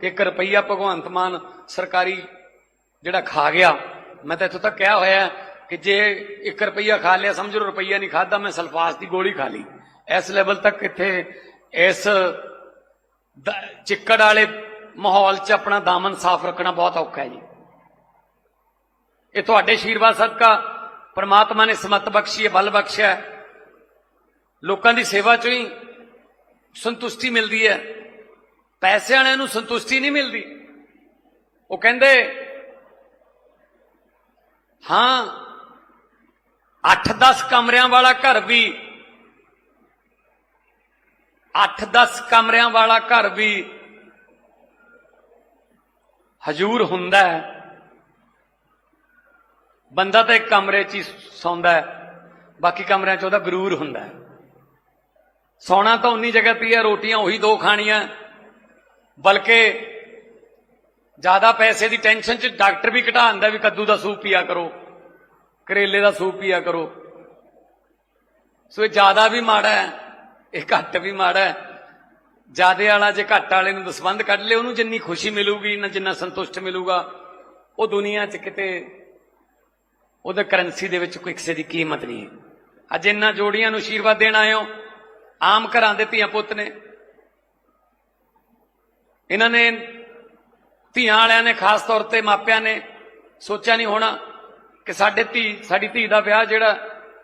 ਕਿ 1 ਰੁਪਈਆ ਭਗਵੰਤ ਮਾਨ ਸਰਕਾਰੀ ਜਿਹੜਾ ਖਾ ਗਿਆ। ਮੈਂ ਤਾਂ ਇੱਥੋਂ ਤੱਕ ਕਿਹਾ ਹੋਇਆ ਕਿ ਜੇ 1 ਰੁਪਈਆ ਖਾ ਲਿਆ, ਸਮਝੋ ਰੁਪਈਆ ਨਹੀਂ ਖਾਦਾ ਮੈਂ ਸਲਫਾਸ ਦੀ ਗੋਲੀ ਖਾ ਲਈ। ਇਸ ਲੈਵਲ ਤੱਕ ਇੱਥੇ ਇਸ ਚਿੱਕੜ ਵਾਲੇ ਮਾਹੌਲ 'ਚ ਆਪਣਾ ਦਾਮਨ ਸਾਫ਼ ਰੱਖਣਾ ਬਹੁਤ ਔਖਾ ਹੈ ਜੀ। ਇਹ ਤੁਹਾਡੇ ਆਸ਼ੀਰਵਾਦ ਸਦਕਾ ਪਰਮਾਤਮਾ ਨੇ ਸਮਤ ਬਖਸ਼ੀ ਹੈ, ਬਲ ਬਖਸ਼ਿਆ ਲੋਕਾਂ ਦੀ ਸੇਵਾ ਚੋਂ ਹੀ ਸੰਤੁਸ਼ਟੀ ਮਿਲਦੀ ਹੈ। ਪੈਸੇ ਵਾਲਿਆਂ ਨੂੰ ਸੰਤੁਸ਼ਟੀ ਨਹੀਂ ਮਿਲਦੀ। ਉਹ ਕਹਿੰਦੇ, ਹਾਂ 8-10 ਕਮਰਿਆਂ ਵਾਲਾ ਘਰ ਵੀ 8-10 ਕਮਰਿਆਂ ਵਾਲਾ ਘਰ ਵੀ ਹਜੂਰ ਹੁੰਦਾ ਹੈ। ਬੰਦਾ ਤਾਂ ਇੱਕ ਕਮਰੇ 'ਚ ਹੀ ਸੌਂਦਾ ਹੈ, ਬਾਕੀ ਕਮਰਿਆਂ 'ਚ ਉਹਦਾ ਗਰੂਰ ਹੁੰਦਾ ਹੈ। ਸੌਣਾ ਤਾਂ ਉਨੀ ਜਗ੍ਹਾ ਤੇ ਹੀ ਹੈ ਰੋਟੀਆਂ ਉਹੀ ਦੋ ਖਾਣੀਆਂ ਬਲਕਿ ਜ਼ਿਆਦਾ ਪੈਸੇ ਦੀ ਟੈਨਸ਼ਨ 'ਚ ਡਾਕਟਰ ਵੀ ਘਟਾ ਦਿੰਦਾ ਵੀ ਕੱਦੂ ਦਾ ਸੂਪ ਪੀਆ ਕਰੋ, ਕਰੇਲੇ ਦਾ ਸੂਪ ਪੀਆ ਕਰੋ। ਸੋ ਇਹ ਜ਼ਿਆਦਾ ਵੀ ਮਾੜਾ ਹੈ, ਇਹ ਘੱਟ ਵੀ ਮਾੜਾ ਹੈ। ਜਿਆਦੇ ਵਾਲਾ ਜੇ ਘੱਟ ਵਾਲੇ ਨੂੰ ਦਸਵੰਦ ਕੱਢ ਲੇ, ਉਹਨੂੰ ਜਿੰਨੀ ਖੁਸ਼ੀ ਮਿਲੂਗੀ, ਨਾ ਜਿੰਨਾ ਸੰਤੁਸ਼ਟ ਮਿਲੂਗਾ, ਉਹ ਦੁਨੀਆ 'ਚ ਕਿਤੇ ਉਹਦੇ ਕਰੰਸੀ ਦੇ ਵਿੱਚ ਕੋਈ ਕਿਸੇ ਦੀ ਕੀਮਤ ਨਹੀਂ ਹੈ। ਅੱਜ ਇਹਨਾਂ ਜੋੜੀਆਂ ਨੂੰ ਆਸ਼ੀਰਵਾਦ ਦੇਣ ਆਏ ਹੋ? ਆਮ ਘਰਾਂ ਦੇ ਧੀਆਂ ਪੁੱਤ ਨੇ। ਇਹਨਾਂ ਨੇ ਧੀਆਂ ਵਾਲਿਆਂ ਨੇ ਖਾਸ ਤੌਰ ਤੇ ਮਾਪਿਆਂ ਨੇ ਸੋਚਿਆ ਨਹੀਂ ਹੋਣਾ ਕਿ ਸਾਡੇ ਧੀ, ਸਾਡੀ ਧੀ ਦਾ ਵਿਆਹ ਜਿਹੜਾ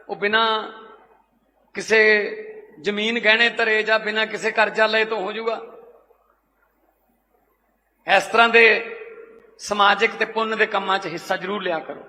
ਉਹ ਬਿਨਾਂ ਕਿਸੇ ਜ਼ਮੀਨ ਗਹਿਣੇ ਧਰੇ ਜਾਂ ਬਿਨਾਂ ਕਿਸੇ ਕਰਜ਼ਾ ਲਏ ਤੋਂ ਹੋ ਜਾਊਗਾ। ਇਸ ਤਰ੍ਹਾਂ ਦੇ ਸਮਾਜਿਕ ਤੇ ਪੁੰਨ ਦੇ ਕੰਮਾਂ 'ਚ ਹਿੱਸਾ ਜ਼ਰੂਰ ਲਿਆ ਕਰੋ।